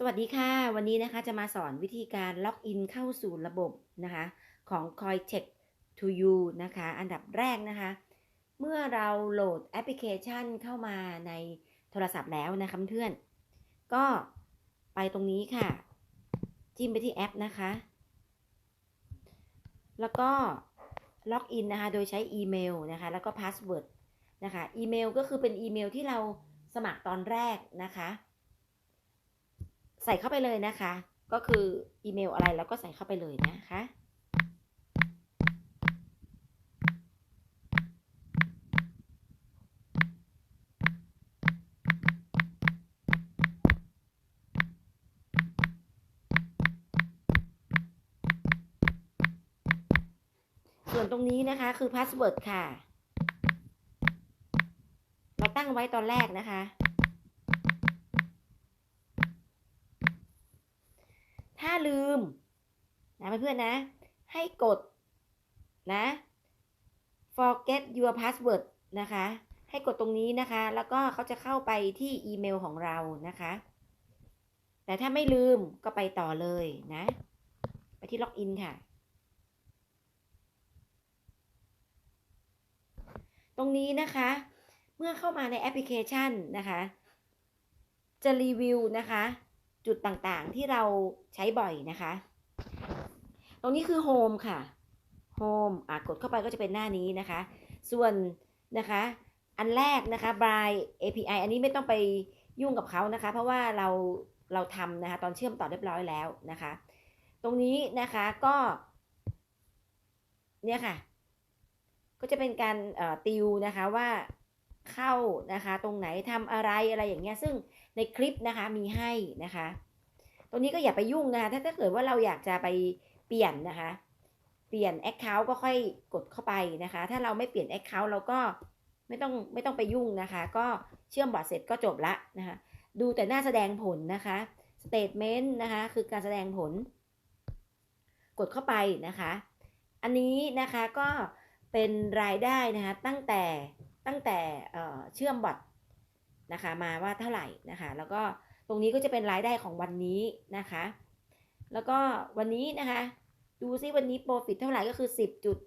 สวัสดีค่ะ วันนี้นะคะจะมาสอนวิธีการล็อกอินเข้าสู่ระบบนะคะของ Coincheck to you นะคะ อันดับแรกนะคะ เมื่อเราโหลดแอปพลิเคชันเข้ามาในโทรศัพท์แล้วนะคะเพื่อนก็ไปตรงนี้ค่ะ จิ้มไปที่แอปนะคะ แล้วก็ล็อกอินนะคะ โดยใช้อีเมลนะคะ แล้วก็พาสเวิร์ดนะคะ อีเมลก็คือเป็นอีเมลที่เราสมัครตอนแรกนะคะ ใส่เข้าไปเลยนะคะ ก็คืออีเมลอะไรแล้วก็ใส่เข้าไปเลยนะคะ ส่วนตรงนี้นะคะคือพาสเวิร์ดค่ะ เราตั้งไว้ตอนแรกนะคะ ถ้า ลืมนะเพื่อนๆนะ ให้กดนะ forget your password นะคะ ให้กดตรงนี้นะคะ แล้วก็เขาจะเข้าไปที่อีเมลของเรานะคะ แต่ถ้าไม่ลืมก็ไปต่อเลยนะ ไปที่ล็อกอินค่ะ ตรงนี้นะคะ เมื่อเข้ามาในแอปพลิเคชันนะคะ จะรีวิวนะคะ จุดต่างๆที่เราใช้บ่อยนะคะ ตรงนี้คือ Home ค่ะ Home อะกดเข้าไปก็จะเป็นหน้านี้นะคะ ส่วนนะคะ อันแรกนะคะ Bry API อันนี้ไม่ต้องไปยุ่งกับเขานะคะ เพราะว่าเราเราทำนะคะ ตอนเชื่อมต่อเรียบร้อยแล้วนะคะ ตรงนี้นะคะก็ เนี่ยค่ะ ก็จะเป็นการติวนะคะว่าเข้านะคะ ตรงไหนทำอะไรอะไรอย่างเงี้ย ซึ่ง ในคลิปนะคะมีให้นะคะ ตรงนี้ก็อย่าไปยุ่งนะคะ ถ้าถ้าเกิดว่าเราอยากจะไปเปลี่ยนนะคะ เปลี่ยน Account ก็ค่อยกดเข้าไปนะคะ ถ้าเราไม่เปลี่ยน Account เราก็ไม่ต้องไม่ต้องไปยุ่งนะคะ ก็เชื่อมบอร์ดเสร็จก็จบละนะคะ ดูแต่หน้าแสดงผลนะคะ Statement นะคะ คือการแสดงผล กดเข้าไปนะคะ อันนี้นะคะก็เป็นรายได้นะคะตั้งแต่ตั้งแต่เชื่อมบอท นะคะมาว่าเท่าไหร่นะคะแล้วก็ตรงนี้ก็จะเป็นรายได้ของวันนี้นะคะ แล้วก็วันนี้นะคะ ดูซิวันนี้โปรฟิตเท่าไหร่ก็คือ 10จุด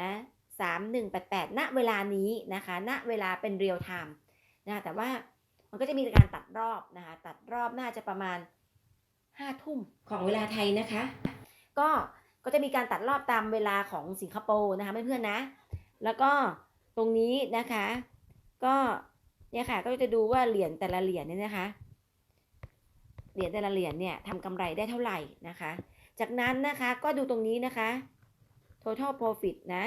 นะ3188ณเวลานี้นะคะณเวลาเป็นเรียลไทม์นะคะแต่ว่ามันก็จะมีการตัดรอบนะคะตัดรอบน่าจะประมาณ5ทุ่มของเวลาไทยนะคะ ก็ก็จะมีการตัดรอบตามเวลาของสิงคโปร์นะคะเพื่อนๆนะ แล้วก็ตรงนี้นะคะ ก็ เนี่ยค่ะ ก็จะดูว่าเหรียญแต่ละเหรียญเนี่ยนะคะ เหรียญแต่ละเหรียญเนี่ยทำกำไรได้เท่าไหร่นะคะ จากนั้นนะคะก็ดูตรงนี้นะคะ total profit นะ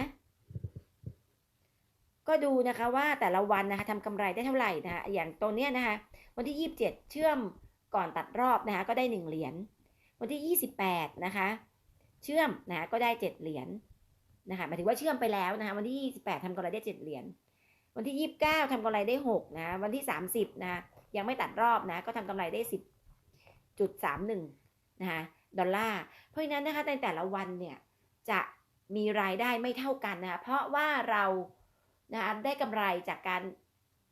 ก็ดูนะคะว่าแต่ละวันนะคะทำกำไรได้เท่าไหร่นะคะอย่างตรงเนี้ยนะคะ วันที่ 27 เชื่อมก่อนตัดรอบนะคะ ก็ได้ 1 เหรียญวันที่ 28 นะคะ เชื่อมนะคะก็ได้ 7 เหรียญนะคะหมายถึงว่าเชื่อมไปแล้วนะคะ วันที่ 28ทำกำไรได้ 7 เหรียญ วันที่ 29ทำกำไรได้ 6 นะ วันที่ 30 นะ ยังไม่ตัดรอบนะ ก็ทำกำไรได้ 10.31 นะคะดอลลาร์ เพราะฉะนั้นนะคะในแต่ละวันเนี่ยจะมีรายได้ไม่เท่ากันนะะเพราะว่าเรานะคะได้กำไรจากการ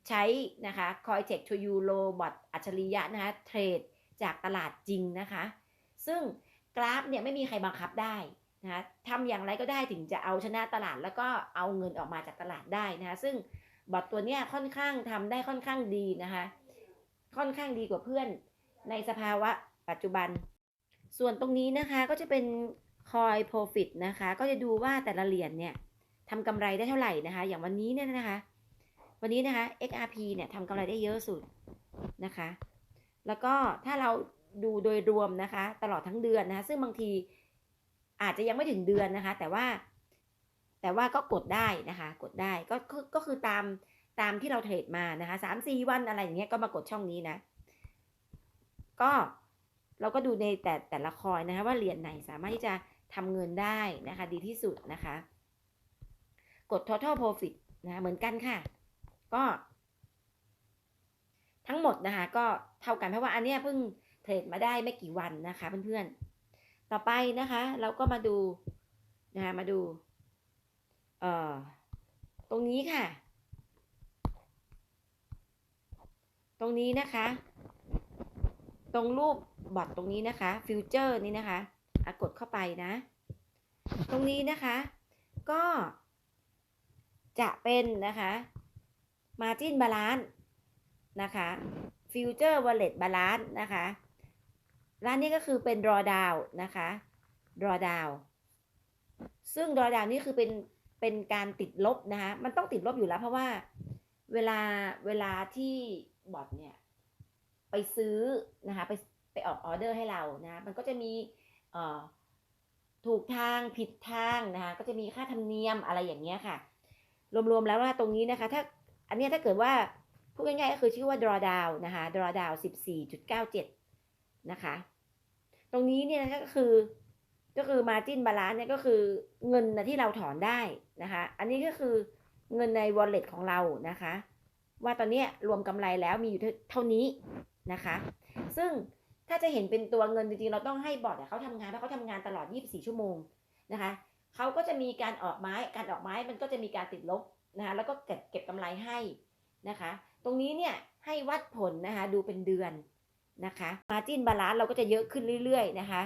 ใช้นะคะ Coincheck to you Robot อัจฉริยะนะคะเทรดจากตลาดจริงนะคะ ซึ่งกราฟเนี่ยไม่มีใครบังคับได้นะคะทำอย่างไรก็ได้ถึงจะเอาชนะตลาดแล้วก็เอาเงินออกมาจากตลาดได้นะคะซึ่ง บอทตัวเนี้ยค่อนข้างทำได้ค่อนข้างดีนะคะ ค่อนข้างดีกว่าเพื่อนในสภาวะปัจจุบัน ส่วนตรงนี้นะคะก็จะเป็น coin profit นะคะ ก็จะดูว่าแต่ละเหรียญเนี่ยทำกำไรได้เท่าไหร่นะคะ อย่างวันนี้เนี่ยนะคะ วันนี้นะคะ XRP เนี่ยทำกำไรได้เยอะสุดนะคะ แล้วก็ถ้าเราดูโดยรวมนะคะ ตลอดทั้งเดือนนะคะ ซึ่งบางทีอาจจะยังไม่ถึงเดือนนะคะ แต่ว่า แต่ว่าก็กดได้นะคะ กดได้ก็ก็คือตามตามที่เราเทรดมานะคะสามสี่วันอะไรอย่างเงี้ยก็มากดช่องนี้นะ ก็เราก็ดูในแต่แต่ละคอยนะคะ ว่าเหรียญไหนสามารถที่จะทำเงินได้นะคะ ดีที่สุดนะคะ กด total profit นะะเหมือนกันค่ะ ก็ ทั้งหมดนะคะ ก็เท่ากันเพราะว่าอันเนี้ยเพิ่งเทรดมาได้ไม่กี่วันนะคะเพื่อนๆ ต่อไปนะคะ เราก็มาดูนะคะมาดู อ่อตรงนี้ค่ะ ตรงนี้นะคะ ตรงรูปบอทตรงนี้นะคะฟิวเจอร์นี่นะคะอะกดเข้าไปนะ ตรงนี้นะคะ ก็ จะเป็นนะคะ Margin Balance นะคะ Future Wallet Balance นะคะร้านนี้ก็คือเป็น drawdown นะคะ drawdown ซึ่ง drawdown นี่คือเป็น เป็นการติดลบนะคะมันต้องติดลบอยู่แล้ว เพราะว่าเวลาเวลาที่บอทเนี่ยไปซื้อนะคะไปไปออกออเดอร์ให้เรานะมันก็จะมีเอ่อถูกทางผิดทางนะคะก็จะมีค่าธรรมเนียมอะไรอย่างเงี้ยค่ะ รวมๆแล้วว่าตรงนี้นะคะ ถ้าอันนี้ถ้าเกิดว่าพูดง่ายๆก็คือชื่อว่า drawdown นะคะ drawdown 14.97 นะคะ ตรงนี้เนี่ยก็คือ ก็คือ margin balance เนี่ยก็คือเงินนะที่เราถอนได้นะคะ อันนี้ก็คือเงินใน wallet ของเรานะคะ ว่าตอนนี้รวมกำไรแล้วมีอยู่เท่านี้นะคะ ซึ่งถ้าจะเห็นเป็นตัวเงินจริงๆเราต้องให้บอร์ดเขาทำงานเพราะเขาทำงานตลอด 24 ชั่วโมงนะคะเขาก็จะมีการออกไม้ การออกไม้มันก็จะมีการติดลบนะคะ แล้วก็เก็บเก็บกำไรให้นะคะ ตรงนี้เนี่ยให้วัดผลนะคะ ดูเป็นเดือนนะคะ มาจิ้นบาลานซ์เราก็จะเยอะขึ้นเรื่อยๆนะคะ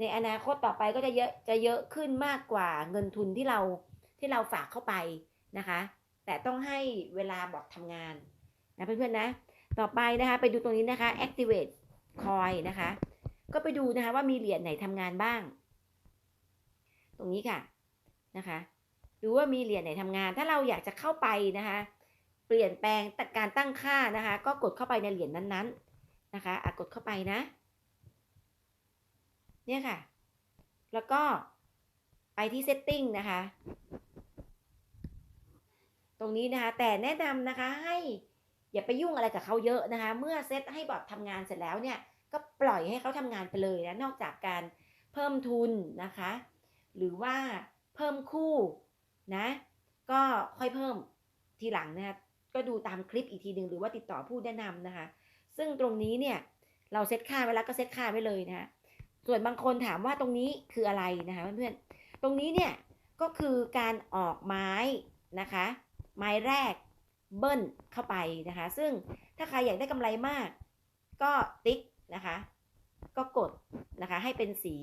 ในอนาคตต่อไปก็จะเยอะจะเยอะขึ้นมากกว่าเงินทุนที่เราที่เราฝากเข้าไปนะคะ แต่ต้องให้เวลาบอร์ดทำงานนะเพื่อนๆนะ ต่อไปนะคะไปดูตรงนี้นะคะ activate coin นะคะ ก็ไปดูนะคะว่ามีเหรียญไหนทำงานบ้าง ตรงนี้ค่ะนะคะ ดูว่ามีเหรียญไหนทำงาน ถ้าเราอยากจะเข้าไปนะคะ เปลี่ยนแปลงการตั้งค่านะคะ ก็กดเข้าไปในเหรียญนั้นๆนะคะอะกดเข้าไปนะ เนี่ยค่ะ แล้วก็ไปที่ setting นะคะ ตรงนี้นะคะ แต่แนะนำนะคะให้อย่าไปยุ่งอะไรกับเขาเยอะนะคะ เมื่อเซตให้บอร์ดทำงานเสร็จแล้วเนี่ย ก็ปล่อยให้เขาทำงานไปเลยนะ นอกจากการเพิ่มทุนนะคะ หรือว่าเพิ่มคู่นะ ก็ค่อยเพิ่มทีหลังนะคะก็ดูตามคลิปอีกทีหนึ่งหรือว่าติดต่อผู้แนะนำนะคะ ซึ่งตรงนี้เนี่ย เราเซตค่าไว้แล้วก็เซตค่าไว้เลยนะคะ ส่วนบางคนถามว่าตรงนี้คืออะไรนะคะเพื่อนๆ ตรงนี้เนี่ยก็คือการออกไม้นะคะ ไม้แรกเบิ้ลเข้าไปนะคะ ซึ่งถ้าใครอยากได้กำไรมาก ก็ติ๊กนะคะ ก็กดนะคะ ให้เป็นสี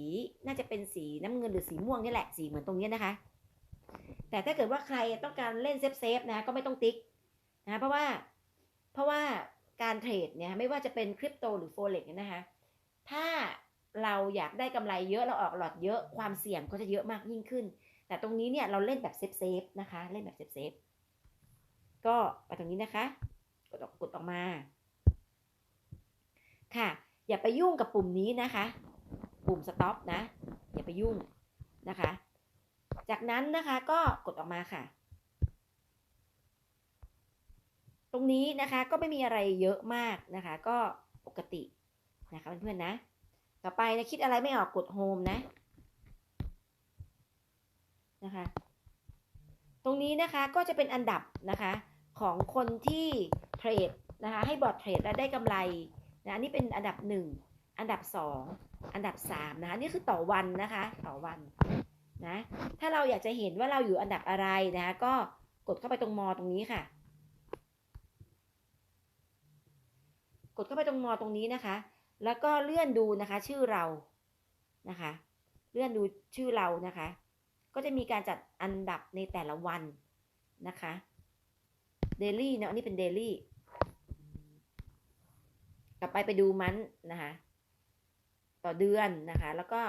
น่าจะเป็นสีน้ำเงินหรือสีม่วงนี่แหละสีเหมือนตรงนี้นะคะ แต่ถ้าเกิดว่าใครต้องการเล่นเซฟเซฟนะก็ไม่ต้องติ๊กนะเพราะว่าเพราะว่าการเทรดเนี่ยไม่ว่าจะเป็นคริปโตหรือโฟเร็กนะคะ ถ้า เราอยากได้กำไรเยอะเราออกหลอดเยอะความเสี่ยงก็จะเยอะมากยิ่งขึ้น แต่ตรงนี้เนี่ยเราเล่นแบบเซฟเซฟนะคะ เล่นแบบเซฟเซฟก็ไปตรงนี้นะคะ กดออกกดออกมา ค่ะ อย่าไปยุ่งกับปุ่มนี้นะคะ ปุ่ม stop นะ อย่าไปยุ่งนะคะ จากนั้นนะคะก็กดออกมาค่ะตรงนี้นะคะก็ไม่มีอะไรเยอะมากนะคะ ก็ปกตินะคะเพื่อนๆนะ ต่อไปนะคิดอะไรไม่ออกกด home นะนะคะ ตรงนี้นะคะก็จะเป็นอันดับนะคะของคนที่เทรดนะคะให้บอร์ดเทรดและได้กำไรนะอันนี้เป็นอันดับ 1 อันดับ 2 อันดับ3นะคะนี่คือต่อวันนะคะต่อวันนะถ้าเราอยากจะเห็นว่าเราอยู่อันดับอะไรนะคะก็กดเข้าไปตรงมอตรงนี้ค่ะ กดเข้าไปตรงมอตรงนี้นะคะ แล้วก็เลื่อนดูนะคะชื่อเรานะคะ เลื่อนดูชื่อเรานะคะ ก็จะมีการจัดอันดับในแต่ละวันนะคะเดลี่เนาะอันนี้เป็นเดลี่ต่อไปไปดูมันนะคะ ต่อเดือนนะคะ แล้วก็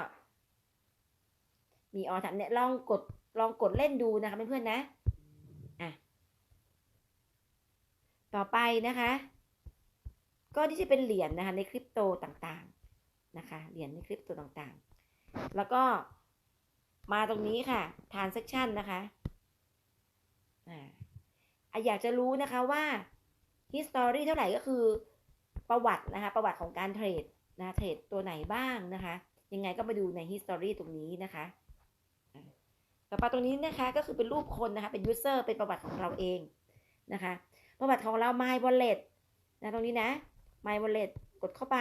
มีออทัมเนี่ยลองกดลองกดเล่นดูนะคะเพื่อนๆนะอะต่อไปนะคะ ก็ที่จะเป็นเหรียญนนะคะในคริปโตต่างๆนะคะเหรียญในคริปโตต่างๆ แล้วก็มาตรงนี้ค่ะ transaction นะคะอ่าอยากจะรู้นะคะว่า history เท่าไหร่ก็คือประวัตินะคะ ประวัติของการเทรดนะเทรดตัวไหนบ้างนะคะ ยังไงก็มาดูใน history ตรงนี้นะคะต่อไปตรงนี้นะคะก็คือเป็นรูปคนนะคะ เป็น user เป็นประวัติของเราเองนะคะ ประวัติของเรา my wallet นะตรงนี้นะ my wallet กดเข้าไป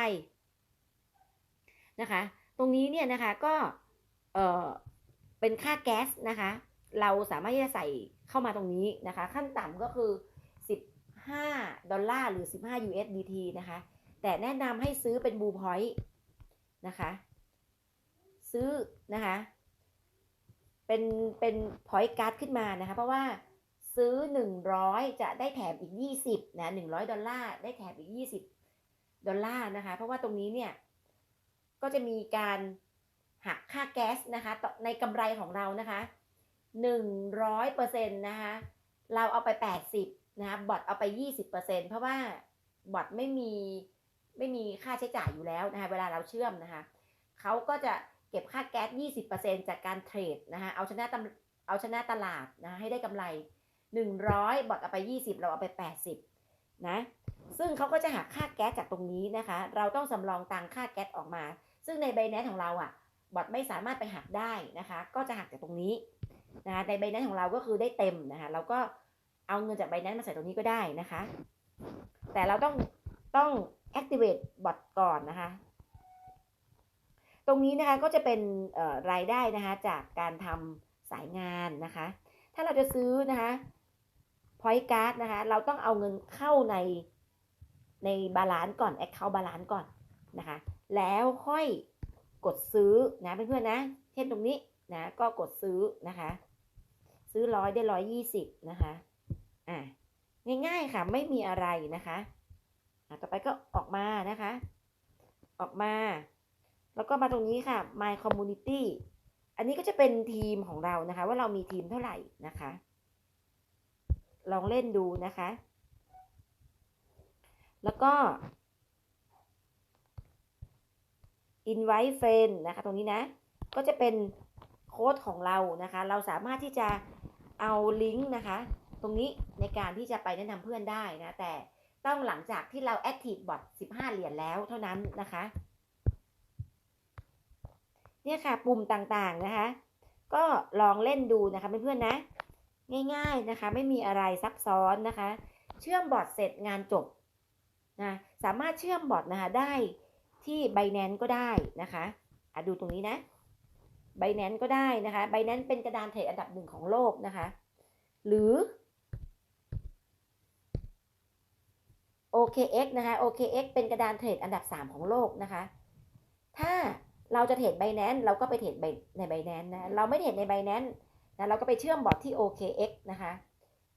นะคะ ตรงนี้เนี่ยนะคะก็เออเป็นค่าแก๊สนะคะ เราสามารถที่จะใส่เข้ามาตรงนี้นะคะ ขั้นต่ำก็คือ 15 ดอลลาร์หรือ 15 USDT นะคะ แต่แนะนำให้ซื้อเป็นบูพอยต์นะคะ ซื้อนะคะ เป็นเป็น point card ขึ้นมานะคะ เพราะว่าซื้อ 100 จะได้แถมอีก 20นะ100 ดอลลาร์ได้แถมอีก 20 ดอลลาร์นะคะ เพราะว่าตรงนี้เนี่ย ก็จะมีการหักค่าแก๊สนะคะ ในกำไรของเรานะคะ100%นะคะ เราเอาไป 80นะคะบอทเอาไป 20%เพราะว่าบอทไม่มีไม่มีค่าใช้จ่ายอยู่แล้วนะคะ เวลาเราเชื่อมนะคะเขาก็จะเก็บค่าแก๊ส 20%จากการเทรดนะคะ เอาชนะตำเอาชนะตลาดนะคะให้ได้กำไร 100 บอทเอาไป 20 เราเอาไป 80 นะ ซึ่งเขาก็จะหักค่าแก๊สจากตรงนี้นะคะ เราต้องสำรองตังค่าแก๊สออกมา ซึ่งในใบแนนของเราอะบอทไม่สามารถไปหักได้นะคะ ก็จะหักจากตรงนี้นะคะในใบแนนของเราก็คือได้เต็มนะคะเราก็เอาเงินจากใบแนนมาใส่ตรงนี้ก็ได้นะคะ แต่เราต้องต้อง activate บอทก่อนนะคะ ตรงนี้นะคะก็จะเป็นรายได้นะคะจากการทำสายงานนะคะ ถ้าเราจะซื้อนะคะ point card นะคะ เราต้องเอาเงินเข้าใน ในบาลานซ์ก่อน account บาลานซ์ก่อนนะคะ แล้วค่อยกดซื้อนะเพื่อนๆนะ เช่นตรงนี้นะก็กดซื้อนะคะ ซื้อร้อยได้ร้อยยี่สิบนะคะอ่าง่ายๆค่ะไม่มีอะไรนะคะะต่อไปก็ออกมานะคะ ออกมา แล้วก็มาตรงนี้ค่ะ my community อันนี้ก็จะเป็นทีมของเรานะคะ ว่าเรามีทีมเท่าไหร่นะคะ ลองเล่นดูนะคะ แล้วก็ invite friend นะคะ ตรงนี้นะ ก็จะเป็นโค้ดของเรานะคะ เราสามารถที่จะเอาลิงก์นะคะ ตรงนี้ในการที่จะไปแนะนำเพื่อนได้นะ แต่ต้องหลังจากที่เรา active bot 15 เหรียญแล้วเท่านั้นนะคะ เนี่ยค่ะ ปุ่มต่างๆนะคะ ก็ลองเล่นดูนะคะเพื่อนๆนะ ง่ายๆนะคะ ไม่มีอะไรซับซ้อนนะคะ เชื่อมบอทเสร็จงานจบ นะสามารถเชื่อมบอทนะคะได้ที่ b บ n a n c e ก็ได้นะคะอะดูตรงนี้นะ b บ n a n c e ก็ได้นะคะ b บ n a n c e เป็นกระดานเทรดอันดับหนึ่งของโลกนะคะ หรือ OKX นะคะ OKX เป็นกระดานเทรดอันดับ 3 ของโลกนะคะ ถ้าเราจะเทรด Binance เราก็ไปเทรดใน Binance นะ เราไม่เทรดใน Binance นะ เราก็ไปเชื่อมบอทที่ OKX นะคะ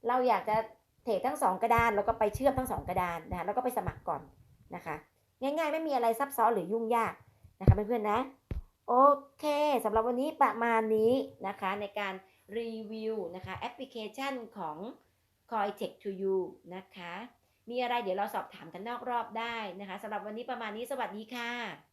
เราอยากจะ เทรดทั้ง 2 กระดานเราก็ไปเชื่อมทั้ง 2 กระดานนะคะแล้วก็ไปสมัครก่อนนะคะ ง่ายๆ ไม่มีอะไรซับซ้อนหรือยุ่งยากนะคะเพื่อนๆนะโอเคสำหรับวันนี้ประมาณนี้นะคะในการรีวิวนะคะแอปพลิเคชันของ Cointech to you นะคะ มีอะไรเดี๋ยวเราสอบถามกันนอกรอบได้นะคะสำหรับวันนี้ประมาณนี้สวัสดีค่ะ